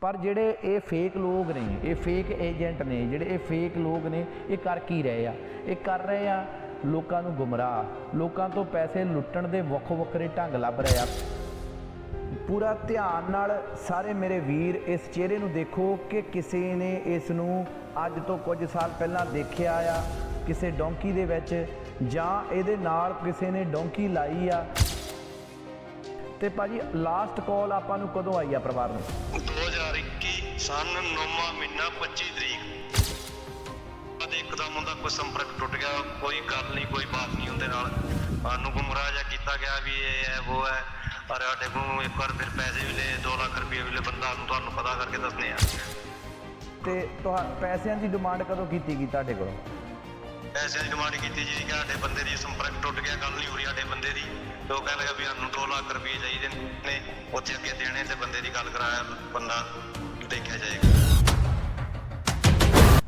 ਪਰ ਜਿਹੜੇ ਇਹ ਫੇਕ ਲੋਕ ਨੇ, ਇਹ ਫੇਕ ਏਜੰਟ ਨੇ, ਜਿਹੜੇ ਇਹ ਫੇਕ ਲੋਕ ਨੇ, ਇਹ ਕਰ ਕੀ ਰਹੇ ਆ? ਇਹ ਕਰ ਰਹੇ ਆ ਲੋਕਾਂ ਨੂੰ ਗੁੰਮਰਾਹ, ਲੋਕਾਂ ਤੋਂ ਪੈਸੇ ਲੁੱਟਣ ਦੇ ਵੱਖੋ ਵੱਖਰੇ ਢੰਗ ਲੱਭ ਰਹੇ ਆ। ਪੂਰਾ ਧਿਆਨ ਨਾਲ ਸਾਰੇ ਮੇਰੇ ਵੀਰ ਇਸ ਚਿਹਰੇ ਨੂੰ ਦੇਖੋ ਕਿ ਕਿਸੇ ਨੇ ਇਸ ਨੂੰ ਅੱਜ ਤੋਂ ਕੁਝ ਸਾਲ ਪਹਿਲਾਂ ਦੇਖਿਆ ਆ ਕਿਸੇ ਡੌਂਕੀ ਦੇ ਵਿੱਚ ਜਾਂ ਇਹਦੇ ਨਾਲ ਕਿਸੇ ਨੇ ਡੋਂਕੀ ਲਾਈ ਆ। ਤੇ ਭਾਜੀ ਲਾਸਟ ਕਾਲ ਆਪਾਂ ਨੂੰ ਕਦੋਂ ਆਈ ਆ ਪਰਿਵਾਰ ਨੂੰ? ਸਨ 9ਵਾਂ ਮਹੀਨਾ 25 ਤਰੀਕ। ਅਤੇ ਇੱਕਦਮ ਉਹਦਾ ਕੋਈ ਸੰਪਰਕ ਟੁੱਟ ਗਿਆ ਕੋਈ ਗੱਲ ਨਹੀਂ ਕੋਈ ਬਾਤ ਨਹੀਂ ਉਹਦੇ ਨਾਲ। ਸਾਨੂੰ ਗੁੰਮਰਾਹ ਜਿਹਾ ਕੀਤਾ ਗਿਆ ਵੀ ਇਹ ਹੈ ਉਹ ਹੈ। ਪਰ ਸਾਡੇ ਕੋਲ ਇੱਕ ਵਾਰ ਫਿਰ ਪੈਸੇ ਵੀ ਲਏ 2 ਲੱਖ ਰੁਪਏ ਵੀ ਲਏ ਬੰਦਾ ਨੂੰ ਤੁਹਾਨੂੰ ਪਤਾ ਕਰਕੇ ਦੱਸਨੇ ਆ। ਤੇ ਤੁਹਾ ਪੈਸਿਆਂ ਦੀ ਡਿਮਾਂਡ ਕਦੋਂ ਕੀਤੀ ਗਈ ਤੁਹਾਡੇ ਕੋਲੋਂ? ਪੈਸਿਆਂ ਦੀ ਡਿਮਾਂਡ ਕੀਤੀ ਜੀ ਕਿ ਸਾਡੇ ਬੰਦੇ ਦੀ ਸੰਪਰਕ ਟੁੱਟ ਗਿਆ ਗੱਲ ਨਹੀਂ ਹੋ ਰਹੀ ਸਾਡੇ ਬੰਦੇ ਦੀ। ਤੇ ਉਹ ਕਹਿਣ ਲੱਗਾ ਵੀ ਸਾਨੂੰ 2 ਲੱਖ ਰੁਪਏ ਚਾਹੀਦੇ ਨੇ ਉੱਥੇ ਅੱਗੇ ਦੇਣੇ ਤੇ ਬੰਦੇ ਦੀ ਗੱਲ ਕਰਾਇਆ ਬੰਦਾ। ਦੇਖਿਆ ਜਾਏਗਾ।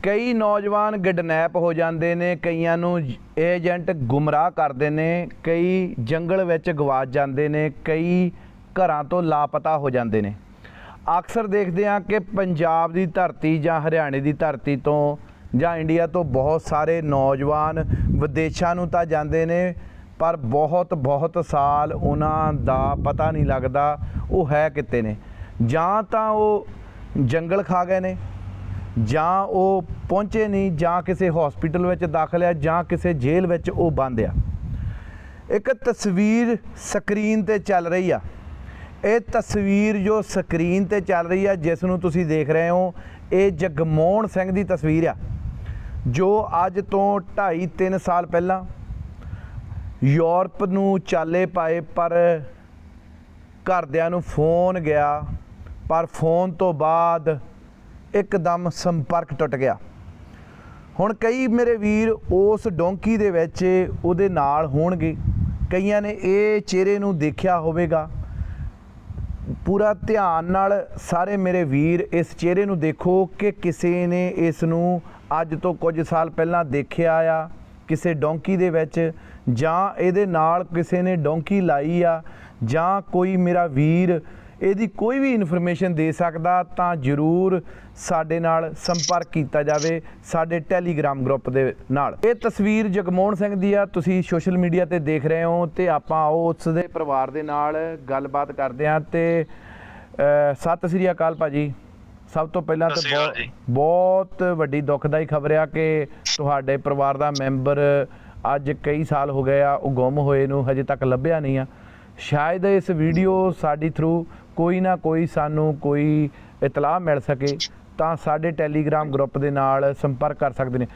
ਕਈ ਨੌਜਵਾਨ ਗਿਡਨੈਪ ਹੋ ਜਾਂਦੇ ਨੇ, ਕਈਆਂ ਨੂੰ ਏਜੰਟ ਗੁੰਮਰਾਹ ਕਰਦੇ ਨੇ, ਕਈ ਜੰਗਲ ਵਿੱਚ ਗਵਾਚ ਜਾਂਦੇ ਨੇ, ਕਈ ਘਰਾਂ ਤੋਂ ਲਾਪਤਾ ਹੋ ਜਾਂਦੇ ਨੇ। ਅਕਸਰ ਦੇਖਦੇ ਹਾਂ ਕਿ ਪੰਜਾਬ ਦੀ ਧਰਤੀ ਜਾਂ ਹਰਿਆਣੇ ਦੀ ਧਰਤੀ ਤੋਂ ਜਾਂ ਇੰਡੀਆ ਤੋਂ ਬਹੁਤ ਸਾਰੇ ਨੌਜਵਾਨ ਵਿਦੇਸ਼ਾਂ ਨੂੰ ਤਾਂ ਜਾਂਦੇ ਨੇ, ਪਰ ਬਹੁਤ ਬਹੁਤ ਸਾਲ ਉਹਨਾਂ ਦਾ ਪਤਾ ਨਹੀਂ ਲੱਗਦਾ ਉਹ ਹੈ ਕਿਤੇ ਨੇ। ਜਾਂ ਤਾਂ ਉਹ ਜੰਗਲ ਖਾ ਗਏ ਨੇ, ਜਾਂ ਉਹ ਪਹੁੰਚੇ ਨਹੀਂ, ਜਾਂ ਕਿਸੇ ਹਸਪੀਟਲ ਵਿੱਚ ਦਾਖਲ ਆ, ਜਾਂ ਕਿਸੇ ਜੇਲ੍ਹ ਵਿੱਚ ਉਹ ਬੰਦ ਆ। ਇੱਕ ਤਸਵੀਰ ਸਕਰੀਨ ਤੇ ਚੱਲ ਰਹੀ ਆ। ਇਹ ਤਸਵੀਰ ਜੋ ਸਕਰੀਨ ਤੇ ਚੱਲ ਰਹੀ ਆ, ਜਿਸ ਨੂੰ ਤੁਸੀਂ ਦੇਖ ਰਹੇ ਹੋ, ਇਹ ਜਗਮੋਹਨ ਸਿੰਘ ਦੀ ਤਸਵੀਰ ਆ, ਜੋ ਅੱਜ ਤੋਂ 2.5 3 ਸਾਲ ਪਹਿਲਾਂ ਯੂਰਪ ਨੂੰ ਚਾਲੇ ਪਾਏ, ਪਰ ਘਰਦਿਆਂ ਨੂੰ ਫੋਨ ਗਿਆ ਪਰ ਫੋਨ ਤੋਂ ਬਾਅਦ ਇੱਕਦਮ ਸੰਪਰਕ ਟੁੱਟ ਗਿਆ। ਹੁਣ ਕਈ ਮੇਰੇ ਵੀਰ ਉਸ ਡੋਂਕੀ ਦੇ ਵਿੱਚ ਉਹਦੇ ਨਾਲ ਹੋਣਗੇ। ਕਈਆਂ ਨੇ ਇਹ ਚਿਹਰੇ ਨੂੰ ਦੇਖਿਆ ਹੋਵੇਗਾ। ਪੂਰਾ ਧਿਆਨ ਨਾਲ ਸਾਰੇ ਮੇਰੇ ਵੀਰ ਇਸ ਚਿਹਰੇ ਨੂੰ ਦੇਖੋ ਕਿ ਕਿਸੇ ਨੇ ਇਸ ਨੂੰ ਅੱਜ ਤੋਂ ਕੁਝ ਸਾਲ ਪਹਿਲਾਂ ਦੇਖਿਆ ਆ ਕਿਸੇ ਡੋਂਕੀ ਦੇ ਵਿੱਚ ਜਾਂ ਇਹਦੇ ਨਾਲ ਕਿਸੇ ਨੇ ਡੋਂਕੀ ਲਾਈ ਆ ਜਾਂ ਕੋਈ ਮੇਰਾ ਵੀਰ ਇਹਦੀ ਕੋਈ ਵੀ ਇਨਫੋਰਮੇਸ਼ਨ ਦੇ ਸਕਦਾ ਤਾਂ ਜਰੂਰ ਸਾਡੇ ਨਾਲ ਸੰਪਰਕ ਕੀਤਾ ਜਾਵੇ ਸਾਡੇ ਟੈਲੀਗ੍ਰਾਮ ਗਰੁੱਪ ਦੇ ਨਾਲ। ਇਹ ਤਸਵੀਰ ਜਗਮੋਹਨ ਸਿੰਘ ਦੀ ਆ ਤੁਸੀਂ ਸੋਸ਼ਲ ਮੀਡੀਆ ਤੇ ਦੇਖ ਰਹੇ ਹੋ ਤੇ ਆਪਾਂ ਉਹ ਉਸ ਦੇ ਪਰਿਵਾਰ ਦੇ ਨਾਲ ਗੱਲਬਾਤ ਕਰਦੇ ਹਾਂ ਤੇ ਸਤਿ ਸ੍ਰੀ ਅਕਾਲ ਭਾਜੀ। ਸਭ ਤੋਂ ਪਹਿਲਾਂ ਤਾਂ। ਬਹੁਤ ਵੱਡੀ ਦੁਖਦਾਈ ਖਬਰ ਆ ਕਿ ਤੁਹਾਡੇ ਪਰਿਵਾਰ ਦਾ ਮੈਂਬਰ ਅੱਜ ਕਈ ਸਾਲ ਹੋ ਗਏ ਆ ਉਹ ਗੁੰਮ ਹੋਏ ਨੂੰ ਹਜੇ ਤੱਕ ਲੱਭਿਆ ਨਹੀਂ ਆ। ਸ਼ਾਇਦ ਇਸ ਵੀਡੀਓ ਸਾਡੀ ਥਰੂ ਕੋਈ ਨਾ ਕੋਈ ਸਾਨੂੰ ਕੋਈ ਇਤਲਾਹ ਮਿਲ ਸਕੇ ਤਾਂ ਸਾਡੇ ਟੈਲੀਗ੍ਰਾਮ ਗਰੁੱਪ ਦੇ ਨਾਲ ਸੰਪਰਕ ਕਰ ਸਕਦੇ ਨੇ।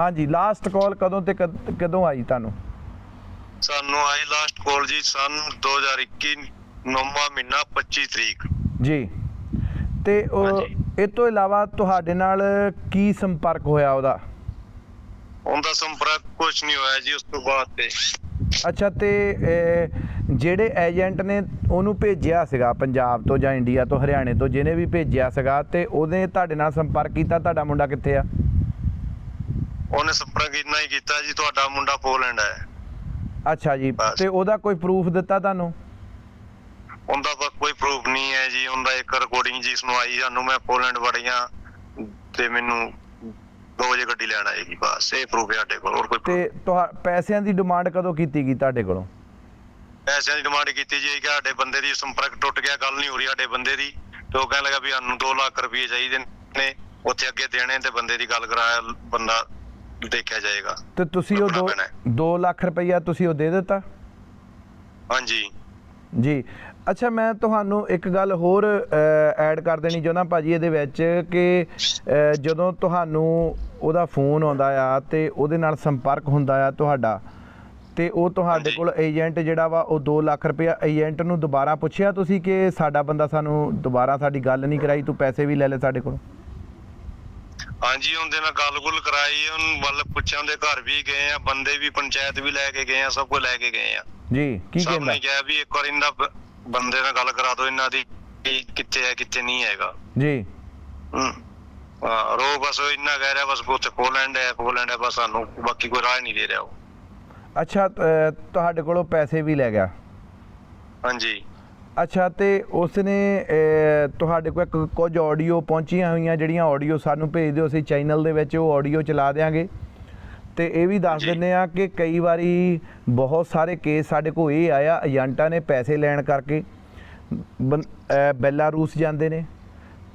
ਹਾਂਜੀ ਲਾਸਟ ਕਾਲ ਕਦੋਂ ਤੇ ਕਦ- ਆਈ ਤੁਹਾਨੂੰ? ਸਾਨੂੰ ਆਈ ਲਾਸਟ ਕਾਲ ਜੀ ਸਨ 2021 ਨੌਵਾਂ ਮਹੀਨਾ 25 ਤਰੀਕ। ਜੀ। ਤੇ ਉਹ। ਇਹ ਤੋਂ ਇਲਾਵਾ ਤੁਹਾਡੇ ਨਾਲ ਕੀ ਸੰਪਰਕ ਹੋਇਆ ਉਹਦਾ? ਉਹਦਾ ਸੰਪਰਕ ਕੁਝ ਨਹੀਂ ਹੋਇਆ ਜੀ ਉਸ ਤੋਂ ਬਾਅਦ ਤੇ। ਅੱਛਾ ਤੇ ਜਿਹੜੇ ਏਜੰਟ ਨੇ ਉਹਨੂੰ ਭੇਜਿਆ ਸੀਗਾ ਪੰਜਾਬ ਤੋਂ ਜਾਂ ਇੰਡੀਆ ਤੋਂ ਹਰਿਆਣੇ ਤੋਂ ਜਿਹਨੇ ਵੀ ਭੇਜਿਆ ਸੀਗਾ ਤੇ ਉਹਨੇ ਤੁਹਾਡੇ ਨਾਲ ਸੰਪਰਕ ਕੀਤਾ ਤੁਹਾਡਾ ਮੁੰਡਾ ਕਿੱਥੇ ਆ? ਉਹਨੇ ਸੰਪਰਕ ਇੰਨਾ ਹੀ ਕੀਤਾ ਜੀ ਤੁਹਾਡਾ ਮੁੰਡਾ ਪੋਲੈਂਡ ਹੈ। ਅੱਛਾ ਜੀ ਬਸ। ਤੇ ਉਹਦਾ ਕੋਈ ਪ੍ਰੂਫ ਦਿੱਤਾ ਤੁਹਾਨੂੰ? ਉਹਦਾ ਬਸ ਕੋਈ ਪ੍ਰੂਫ ਨਹੀਂ ਹੈ ਜੀ ਉਹਦਾ ਇੱਕ ਰਿਕਾਰਡਿੰਗ ਜੀ ਸੁਣਵਾਈ ਸਾਨੂੰ ਮੈਂ ਪੋਲੈਂਡ ਵੜੀਆਂ ਤੇ ਮੈਨੂੰ 2 ਵਜੇ ਗੱਡੀ ਲੈਣ ਆਏਗੀ ਬਸ ਇਹ ਪ੍ਰੂਫ ਹੈ ਸਾਡੇ ਕੋਲ ਹੋਰ ਕੋਈ proof ਤੇ ਤੁਹਾ ਪੈਸਿਆਂ ਦੀ ਡਿਮਾਂਡ ਕਦੋਂ ਕੀਤੀ ਗਈ ਤੁਹਾਡੇ ਕੋਲੋਂ? ਪੈਸਿਆਂ ਦੀ ਡਿਮਾਂਡ ਕੀਤੀ ਜੀ ਕਿ ਸਾਡੇ ਬੰਦੇ ਦੀ ਸੰਪਰਕ ਟੁੱਟ ਗਿਆ ਗੱਲ ਨਹੀਂ ਹੋ ਰਹੀ ਸਾਡੇ ਬੰਦੇ ਦੀ। ਤੇ ਉਹ ਕਹਿਣ ਲੱਗਾ ਵੀ ਸਾਨੂੰ 2 ਲੱਖ ਰੁਪਏ ਚਾਹੀਦੇ ਨੇ ਉੱਥੇ ਅੱਗੇ ਦੇਣੇ ਤੇ ਬੰਦੇ ਦੀ ਗੱਲ ਕਰਾਇਆ ਬੰਦਾ ਦੇਖਿਆ ਜਾਏਗਾ। ਤੇ ਤੁਸੀਂ ਉਹ ਲੱਭਣਾ ਪੈਣਾ। 2 ਲੱਖ ਰੁਪਈਆ ਤੁਸੀਂ ਉਹ ਦੇ ਦਿੱਤਾ? ਹਾਂਜੀ। ਜੀ। ਅੱਛਾ ਮੈਂ ਤੁਹਾਨੂੰ ਇੱਕ ਗੱਲ ਹੋਰ ਐਡ ਕਰ ਦੇਣੀ ਚਾਹੁੰਦਾ ਭਾਜੀ ਇਹਦੇ ਵਿੱਚ ਕਿ ਜਦੋਂ ਤੁਹਾਨੂੰ ਉਹਦਾ ਫੋਨ ਆਉਂਦਾ ਆ ਤੇ ਉਹਦੇ ਨਾਲ ਸੰਪਰਕ ਹੁੰਦਾ ਆ ਤੁਹਾਡਾ ਤੇ ਉਹ ਤੁਹਾਡੇ। ਕੋਲ ਏਜੰਟ ਜਿਹੜਾ ਵਾ ਉਹ 2 ਲੱਖ ਰੁਪਇਆ ਏਜੰਟ ਨੂੰ ਦੁਬਾਰਾ ਪੁੱਛਿਆ ਤੁਸੀਂ ਕਿ ਸਾਡਾ ਬੰਦਾ ਸਾਨੂੰ ਦੁਬਾਰਾ ਸਾਡੀ ਗੱਲ ਨਹੀਂ ਕਰਾਈ ਤੂੰ ਪੈਸੇ ਵੀ ਲੈ ਲੈ ਸਾਡੇ ਕੋਲ? ਹਾਂਜੀ ਉਹਦੇ ਨਾਲ ਗੱਲ-ਗੁੱਲ ਕਰਾਈ ਉਹਨੂੰ ਵੱਲ ਪੁੱਛਿਆ ਉਹਦੇ ਘਰ ਵੀ ਗਏ ਆ ਬੰਦੇ ਵੀ ਪੰਚਾਇਤ ਵੀ ਲੈ ਕੇ ਗਏ ਆ ਸਭ ਕੁਝ ਲੈ ਕੇ ਗਏ ਆ। ਜੀ ਕੀ ਸਭ ਕਹਿੰਦਾ? ਨੇ ਕਿਹਾ ਵੀ ਇੱਕ ਵਾਰ ਇਹਨਾਂ ਬੰਦੇ ਨਾਲ ਗੱਲ ਕਰਾ ਦਿਓ ਇਹਨਾਂ ਦੀ ਕਿੱਥੇ ਹੈ ਕਿੱਥੇ ਨਹੀਂ ਹੈਗਾ। ਜੀ। ਹੂੰ। ਰੋ ਬਸ ਇੰਨਾ ਕਹਿ ਰਿਹਾ ਬਸ ਉੱਥੇ ਪੋਲੈਂਡ ਹੈ ਪੋਲੈਂਡ ਹੈ ਬਸ ਸਾਨੂੰ ਬਾਕੀ ਕੋਈ ਰਾਹ ਨਹੀਂ ਦੇ ਰਿਹਾ ਉਹ। ਅੱਛਾ ਅ, ਤੁਹਾਡੇ ਕੋਲੋਂ ਪੈਸੇ ਵੀ ਲੈ ਗਿਆ। ਹਾਂਜੀ। ਅੱਛਾ ਤੇ ਉਸਨੇ ਅਹ, ਤੁਹਾਡੇ ਕੋਲ ਇੱਕ ਕੁਝ ਆਡੀਓ ਪਹੁੰਚੀਆਂ ਹੋਈਆਂ ਜਿਹੜੀਆਂ ਆਡੀਓ ਸਾਨੂੰ ਭੇਜ ਦਿਓ ਅਸੀਂ ਚੈਨਲ ਦੇ ਵਿੱਚ ਉਹ ਆਡੀਓ ਚਲਾ ਦਿਆਂਗੇ। ਤੇ ਇਹ ਵੀ ਦੱਸ ਜੀ। ਦਿੰਨੇ ਆ ਕਿ ਕਈ ਵਾਰੀ ਬਹੁਤ ਸਾਰੇ ਕੇਸ ਸਾਡੇ ਕੋਲ ਇਹ ਆਇਆ ਏਜੰਟਾਂ ਨੇ ਪੈਸੇ ਲੈਣ ਕਰਕੇ ਬੰ- ਬੈਲਾਰੂਸ ਜਾਂਦੇ ਨੇ।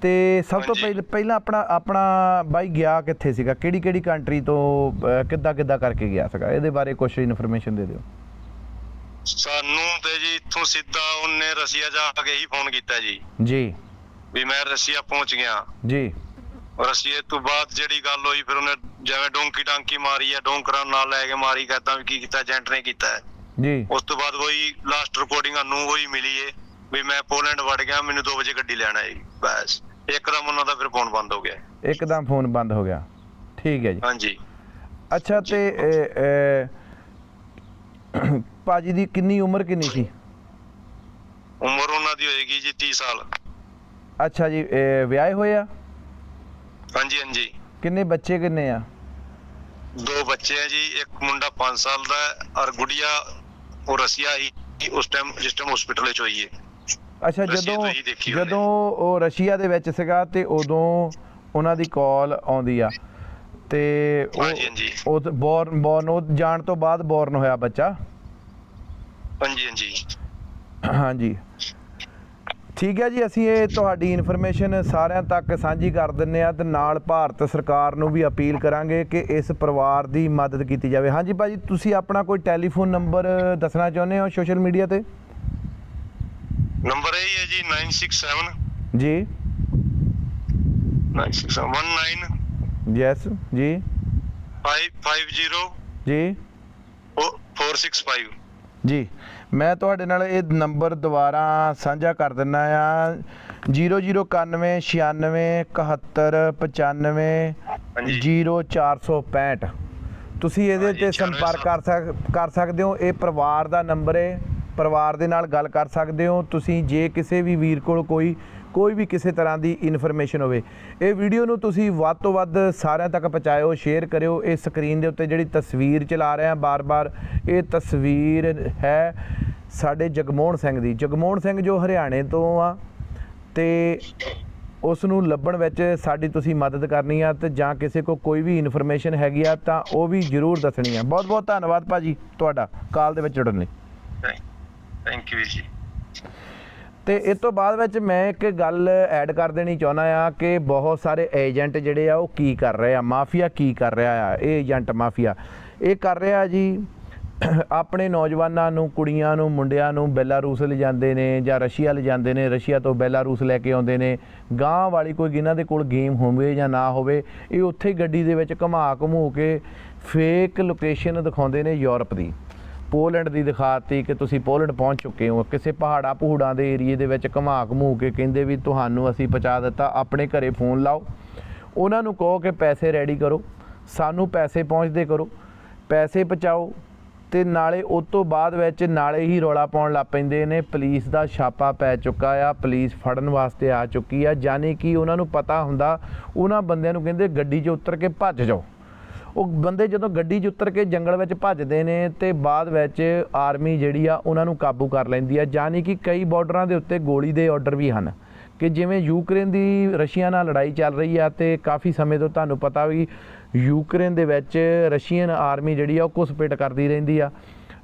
ਤੇ ਸਭ ਤੋਂ। ਪਹਿਲ- ਪਹਿਲਾਂ ਆਪਣਾ ਆਪਣਾ ਬਾਈ ਗਿਆ ਕਿੱਥੇ ਸੀਗਾ? ਕਿਹੜੀ ਕਿਹੜੀ ਕੰਟਰੀ ਤੋਂ ਅਹ, ਕਿੱਦਾਂ ਕਿੱਦਾਂ ਕਰਕੇ ਗਿਆ ਸੀਗਾ? ਇਹਦੇ ਬਾਰੇ ਕੁਝ ਇਨਫੋਰਮੇਸ਼ਨ ਦੇ ਦਿਓ। ਸਾਨੂੰ ਤੇ ਜੀ ਇੱਥੋਂ ਸਿੱਧਾ ਉਹਨੇ ਰਸ਼ੀਆ ਜਾ ਕੇ ਹੀ ਫੋਨ ਕੀਤਾ ਜੀ। ਜੀ। ਵੀ ਮੈਂ ਰਸ਼ੀਆ ਪਹੁੰਚ ਗਿਆ। ਜੀ। ਰਸ਼ੀਆ ਤੋਂ ਬਾਅਦ ਜਿਹੜੀ ਗੱਲ ਹੋਈ ਫਿਰ ਉਹਨੇ ਜਿਵੇਂ ਡੋਂਕੀ ਡਾਂਕੀ ਮਾਰੀ ਹੈ ਡੋਂਕਰਾਂ ਨਾਲ ਲੈ ਕੇ ਮਾਰੀ ਕਹਿੰਦਾ ਵੀ ਕੀ ਕੀਤਾ ਏਜੰਟ ਨੇ ਕੀਤਾ। ਹੈ ਜੀ। ਉਸ ਤੋਂ ਬਾਅਦ ਕੋਈ ਲਾਸਟ ਰਿਕਾਰਡਿੰਗ ਸਾਨੂੰ ਹੋਈ ਮਿਲੀ ਏ ਵੀ ਮੈਂ ਪੋਲੈਂਡ ਵੜ ਗਿਆ ਮੈਨੂੰ 2 ਵਜੇ ਗੱਡੀ ਲੈਣ ਆਏਗੀ ਬਸ। ਇੱਕਦਮ ਉਹਨਾਂ ਦਾ ਫਿਰ ਫੋਨ ਬੰਦ ਹੋ ਗਿਆ। ਇੱਕਦਮ ਫੋਨ ਬੰਦ ਹੋ ਗਿਆ। ਠੀਕ ਹੈ ਜੀ। ਹਾਂਜੀ। ਅੱਛਾ ਤੇ ਭਾਜੀ ਦੀ ਕਿੰਨੀ ਉਮਰ ਕਿੰਨੀ ਸੀ? ਉਮਰ ਉਹਨਾਂ ਦੀ ਹੋਏਗੀ ਜੀ 30 ਸਾਲ। ਅੱਛਾ ਜੀ ਵਿਆਹੇ ਹੋਏ ਆ? ਹਾਂਜੀ ਹਾਂਜੀ। ਕਿੰਨੇ ਬੱਚੇ ਕਿੰਨੇ ਆ? ਦੋ ਬੱਚੇ ਆ ਜੀ ਇੱਕ ਮੁੰਡਾ 5 ਸਾਲ ਦਾ ਹੈ ਔਰ ਗੁੜੀਆ ਉਹ ਰਸ਼ੀਆ ਹੀ ਹੀ ਉਸ ਟਾਈਮ ਜਿਸ ਟਾਈਮ ਹਸਪੀਟਲ ਵਿੱਚ ਹੋਈ ਹੈ। ਅੱਛਾ ਜਦੋਂ। ਜਦੋਂ ਉਹ ਰਸ਼ੀਆ ਦੇ ਵਿੱਚ ਸੀਗਾ ਤੇ ਉਦੋਂ ਉਹਨਾਂ ਦੀ ਕਾਲ ਆਉਂਦੀ ਆ। ਤੇ ਹਾਂਜੀ ਉਹ ਬੋਰਨ ਬੋਰਨ ਉਹ ਜਾਣ ਤੋਂ ਬਾਅਦ ਬੋਰਨ ਹੋਇਆ ਬੱਚਾ। ਹਾਂਜੀ ਹਾਂਜੀ। ਹਾਂਜੀ। ਠੀਕ ਹੈ ਜੀ ਅਸੀਂ ਇਹ ਤੁਹਾਡੀ ਇਨਫੋਰਮੇਸ਼ਨ ਸਾਰਿਆਂ ਤੱਕ ਸਾਂਝੀ ਕਰ ਦਿੰਨੇ ਆ ਤੇ ਨਾਲ ਭਾਰਤ ਸਰਕਾਰ ਨੂੰ ਵੀ ਅਪੀਲ ਕਰਾਂਗੇ ਕਿ ਇਸ ਪਰਿਵਾਰ ਦੀ ਮਦਦ ਕੀਤੀ ਜਾਵੇ। ਹਾਂਜੀ ਭਾਜੀ ਤੁਸੀਂ ਆਪਣਾ ਕੋਈ ਟੈਲੀਫੋਨ ਨੰਬਰ ਦੱਸਣਾ ਚਾਹੁੰਦੇ ਹੋ ਸੋਸ਼ਲ ਮੀਡੀਆ ਤੇ? ਨੰਬਰ ਇਹ ਹੈ ਜੀ 967 ਜੀ। 967 ਯੈਸ ਜੀ। 550 ਜੀ। 465 ਜੀ। ਮੈਂ ਤੁਹਾਡੇ ਨਾਲ ਇਹ ਨੰਬਰ ਦੁਬਾਰਾ ਸਾਂਝਾ ਕਰ ਦਿੰਨਾ ਆ। 0091967195 ਹਾਂਜੀ। 0465 ਤੁਸੀਂ ਇਹਦੇ ਤੇ ਸੰਪਰਕ ਕਰ ਸਕ ਕਰ ਸਕਦੇ ਹੋ। ਇਹ ਪਰਿਵਾਰ ਦਾ ਨੰਬਰ ਹੈ ਪਰਿਵਾਰ ਦੇ ਨਾਲ ਗੱਲ ਕਰ ਸਕਦੇ ਹੋ। ਤੁਸੀਂ ਜੇ ਕਿਸੇ ਵੀ ਵੀਰ ਕੋਲ ਕੋਈ ਕੋਈ ਵੀ ਕਿਸੇ ਤਰ੍ਹਾਂ ਦੀ ਇਨਫੋਰਮੇਸ਼ਨ ਹੋਵੇ, ਇਹ ਵੀਡੀਓ ਨੂੰ ਤੁਸੀਂ ਵੱਧ ਤੋਂ ਵੱਧ ਸਾਰਿਆਂ ਤੱਕ ਪਹੁੰਚਾਇਓ, ਸ਼ੇਅਰ ਕਰਿਓ। ਇਹ ਸਕਰੀਨ ਦੇ ਉੱਤੇ ਜਿਹੜੀ ਤਸਵੀਰ ਚਲਾ ਰਹੇ ਆ ਬਾਰ-ਬਾਰ, ਇਹ ਤਸਵੀਰ ਹੈ ਸਾਡੇ ਜਗਮੋਹਨ ਸਿੰਘ ਦੀ। ਜਗਮੋਹਨ ਸਿੰਘ ਜੋ ਹਰਿਆਣੇ ਤੋਂ ਆ ਤੇ ਉਸ ਨੂੰ ਲੱਭਣ ਵਿੱਚ ਸਾਡੀ ਤੁਸੀਂ ਮਦਦ ਕਰਨੀ ਆ ਤੇ ਜਾਂ ਕਿਸੇ ਕੋ ਕੋਈ ਵੀ ਇਨਫੋਰਮੇਸ਼ਨ ਹੈਗੀ ਆ ਤਾਂ ਉਹ ਵੀ ਜਰੂਰ ਦੱਸਣੀ ਆ। ਬਹੁਤ ਬਹੁਤ ਧੰਨਵਾਦ ਭਾਜੀ ਤੁਹਾਡਾ। ਕਾਲ ਦੇ ਵਿੱਚ ਜੁੜਨ ਲਈ। ਥੈਂਕ ਯੂ ਜੀ। ਤੇ ਇਸ ਤੋਂ ਬਾਅਦ ਵਿੱਚ ਮੈਂ ਇੱਕ ਗੱਲ ਐਡ ਕਰ ਦੇਣੀ ਚਾਹੁੰਦਾ ਆ ਕਿ ਬਹੁਤ ਸਾਰੇ ਏਜੰਟ ਜਿਹੜੇ ਆ ਉਹ ਕੀ ਕਰ ਰਹੇ ਆ, ਮਾਫੀਆ ਕੀ ਕਰ ਰਿਹਾ ਆ, ਇਹ ਏਜੰਟ ਮਾਫੀਆ। ਇਹ ਕਰ ਰਿਹਾ ਜੀ, ਆਪਣੇ ਨੌਜਵਾਨਾਂ ਨੂੰ, ਕੁੜੀਆਂ ਨੂੰ, ਮੁੰਡਿਆਂ ਨੂੰ ਬੈਲਾਰੂਸ ਲਿਜਾਂਦੇ ਨੇ ਜਾਂ ਰਸ਼ੀਆ ਲਿਜਾਂਦੇ ਨੇ, ਰਸ਼ੀਆ ਤੋਂ ਬੈਲਾਰੂਸ ਲੈ ਕੇ ਆਉਂਦੇ ਨੇ। ਗਾਂ ਵਾਲੀ ਕੋਈ ਜਿਨ੍ਹਾਂ ਦੇ ਕੋਲ ਗੇਮ ਹੋਵੇ ਜਾਂ ਨਾ ਹੋਵੇ, ਇਹ ਉੱਥੇ ਗੱਡੀ ਦੇ ਵਿੱਚ ਘੁਮਾ ਘਮੂ ਕੇ ਫੇਕ ਲੋਕੇਸ਼ਨ ਦਿਖਾਉਂਦੇ ਨੇ ਯੂਰਪ ਦੀ। ਪੋਲੈਂਡ ਦੀ ਦਿਖਾਤੀ ਕਿ ਤੁਸੀਂ ਪੋਲੈਂਡ ਪਹੁੰਚ ਚੁੱਕੇ ਹੋ। ਕਿਸੇ ਪਹਾੜਾ ਪਹੂੜਾਂ ਦੇ ਏਰੀਏ ਦੇ ਵਿੱਚ ਘੁਮਾ ਘਮੂ ਕੇ ਕਹਿੰਦੇ ਵੀ ਤੁਹਾਨੂੰ ਅਸੀਂ ਪਹੁੰਚਾ ਦਿੱਤਾ, ਆਪਣੇ ਘਰੇ ਫੋਨ ਲਾਓ। ਉਹਨਾਂ ਨੂੰ ਕਹੋ ਕਿ ਪੈਸੇ ਰੈਡੀ ਕਰੋ, ਸਾਨੂੰ ਪੈਸੇ ਪਹੁੰਚਦੇ ਕਰੋ, ਪੈਸੇ ਪਹੁੰਚਾਓ ਤੇ ਨਾਲੇ ਉਸ ਤੋਂ ਬਾਅਦ ਵਿੱਚ ਨਾਲੇ ਹੀ ਰੌਲਾ ਪਾਉਣ ਲੱਗ ਪੈਂਦੇ ਨੇ। ਪੁਲਿਸ ਦਾ ਛਾਪਾ ਪੈ ਚੁੱਕਾ ਆ, ਪੁਲਿਸ ਫੜਨ ਵਾਸਤੇ ਆ ਚੁੱਕੀ ਆ ਜਾਨੀ ਕਿ ਉਹਨਾਂ ਨੂੰ ਪਤਾ ਹੁੰਦਾ, ਉਹਨਾਂ ਬੰਦਿਆਂ ਨੂੰ ਕਹਿੰਦੇ ਗੱਡੀ 'ਚ ਉਤਰ ਕੇ ਭੱਜ ਜਾਓ। ਉਹ ਬੰਦੇ ਜਦੋਂ ਗੱਡੀ 'ਚ ਉਤਰ ਕੇ ਜੰਗਲ ਵਿੱਚ ਭੱਜਦੇ ਨੇ ਤੇ ਬਾਅਦ ਵਿੱਚ ਆਰਮੀ ਜਿਹੜੀ ਆ ਉਹਨਾਂ ਨੂੰ ਕਾਬੂ ਕਰ ਲੈਂਦੀ ਆ ਜਾਨੀ ਕਿ ਕਈ ਬਾਰਡਰਾਂ ਦੇ ਉੱਤੇ ਗੋਲੀ ਦੇ ਆਰਡਰ ਵੀ ਹਨ ਕਿ ਜਿਵੇਂ ਯੂਕਰੇਨ ਦੀ ਰਸ਼ੀਆ ਨਾਲ ਲੜਾਈ ਚੱਲ ਰਹੀ ਆ ਤੇ ਕਾਫੀ ਸਮੇਂ ਤੋਂ ਤੁਹਾਨੂੰ ਪਤਾ ਵੀ ਯੂਕਰੇਨ ਦੇ ਵਿੱਚ ਰਸ਼ੀਅਨ ਆਰਮੀ ਜਿਹੜੀ ਆ ਉਹ ਘੁਸਪੈਠ ਕਰਦੀ ਰਹਿੰਦੀ ਆ।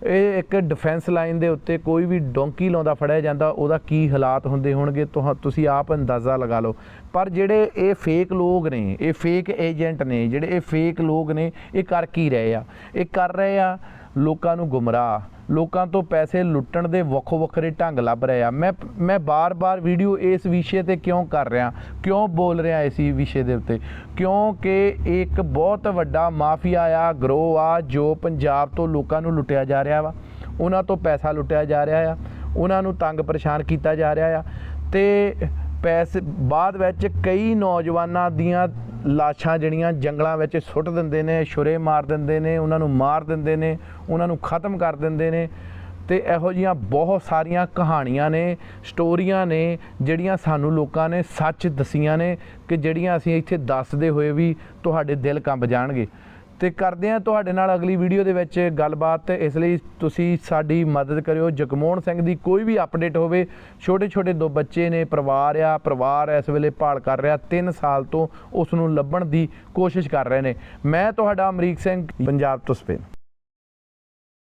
ਇਹ ਇੱਕ ਡਿਫੈਂਸ ਲਾਈਨ ਦੇ ਉੱਤੇ ਕੋਈ ਵੀ ਡੋਂਕੀ ਲਾਉਂਦਾ ਫੜਿਆ ਜਾਂਦਾ, ਉਹਦਾ ਕੀ ਹਾਲਾਤ ਹੁੰਦੇ ਹੋਣਗੇ, ਤੁਹਾ, ਤੁਸੀਂ ਆਪ ਅੰਦਾਜ਼ਾ ਲਗਾ ਲਓ। ਪਰ ਜਿਹੜੇ ਇਹ ਫੇਕ ਲੋਕ ਨੇ, ਇਹ ਫੇਕ ਏਜੰਟ ਨੇ, ਜਿਹੜੇ ਇਹ ਫੇਕ ਲੋਕ ਨੇ, ਇਹ ਕਰ ਕੀ ਰਹੇ ਆ? ਇਹ ਕਰ ਰਹੇ ਆ ਲੋਕਾਂ ਨੂੰ ਗੁੰਮਰਾਹ। ਲੋਕਾਂ ਤੋਂ ਪੈਸੇ ਲੁੱਟਣ ਦੇ ਵੱਖੋ ਵੱਖਰੇ ਢੰਗ ਲੱਭ ਰਹੇ ਆ। ਮੈਂ ਮੈਂ ਬਾਰ-ਬਾਰ ਵੀਡੀਓ ਇਸ ਵਿਸ਼ੇ ਤੇ ਕਿਉਂ ਕਰ ਰਿਹਾ? ਕਿਉਂ ਬੋਲ ਰਿਹਾ ਇਸ ਵਿਸ਼ੇ ਦੇ ਉੱਤੇ? ਕਿਉਂਕਿ ਇੱਕ ਬਹੁਤ ਵੱਡਾ ਮਾਫੀਆ ਆ, ਗਰੋਹ ਆ, ਜੋ ਪੰਜਾਬ ਤੋਂ ਲੋਕਾਂ ਨੂੰ ਲੁੱਟਿਆ ਜਾ ਰਿਹਾ ਵਾ। ਉਹਨਾਂ ਤੋਂ ਪੈਸਾ ਲੁੱਟਿਆ ਜਾ ਰਿਹਾ ਆ। ਉਹਨਾਂ ਨੂੰ ਤੰਗ ਪਰੇਸ਼ਾਨ ਕੀਤਾ ਜਾ ਰਿਹਾ ਆ। ਤੇ ਪੈਸੇ, ਬਾਅਦ ਵਿੱਚ ਕਈ ਨੌਜਵਾਨਾਂ ਦੀਆਂ ਲਾਸ਼ਾਂ ਜਿਹੜੀਆਂ ਜੰਗਲਾਂ ਵਿੱਚ ਸੁੱਟ ਦਿੰਦੇ ਨੇ, ਛੁਰੇ ਮਾਰ ਦਿੰਦੇ ਨੇ, ਉਹਨਾਂ ਨੂੰ ਮਾਰ ਦਿੰਦੇ ਨੇ, ਉਹਨਾਂ ਨੂੰ ਖਤਮ ਕਰ ਦਿੰਦੇ ਨੇ। ਤੇ ਇਹੋ ਜੀਆਂ ਬਹੁਤ ਸਾਰੀਆਂ ਕਹਾਣੀਆਂ ਨੇ, ਸਟੋਰੀਆਂ ਨੇ, ਜਿਹੜੀਆਂ ਸਾਨੂੰ ਲੋਕਾਂ ਨੇ ਸੱਚ ਦਸੀਆਂ ਨੇ, ਕਿ ਜਿਹੜੀਆਂ ਅਸੀਂ ਇੱਥੇ ਦੱਸਦੇ ਹੋਏ ਵੀ ਤੁਹਾਡੇ ਦਿਲ ਕੰਬ ਜਾਣਗੇ। ਤੇ ਕਰਦੇ ਆ ਤੁਹਾਡੇ ਨਾਲ ਅਗਲੀ ਵੀਡੀਓ ਦੇ ਵਿੱਚ ਗੱਲਬਾਤ ਇਸ ਲਈ ਤੁਸੀਂ ਸਾਡੀ ਮਦਦ ਕਰਿਓ। ਜਗਮੋਹਨ ਸਿੰਘ ਦੀ ਕੋਈ ਵੀ ਅਪਡੇਟ ਹੋਵੇ ਛੋਟੇ ਛੋਟੇ ਦੋ ਬੱਚੇ ਨੇ, ਪਰਿਵਾਰ ਆ, ਪਰਿਵਾਰ ਇਸ ਵੇਲੇ ਭਾਲ ਕਰ ਰਿਹਾ 3 ਸਾਲ ਤੋਂ ਉਸ ਨੂੰ ਲੱਭਣ ਦੀ ਕੋਸ਼ਿਸ਼ ਕਰ ਰਹੇ ਨੇ। ਮੈਂ ਤੁਹਾਡਾ ਅਮਰੀਕ ਸਿੰਘ, ਪੰਜਾਬ ਤੋਂ ਸਪੇਨ।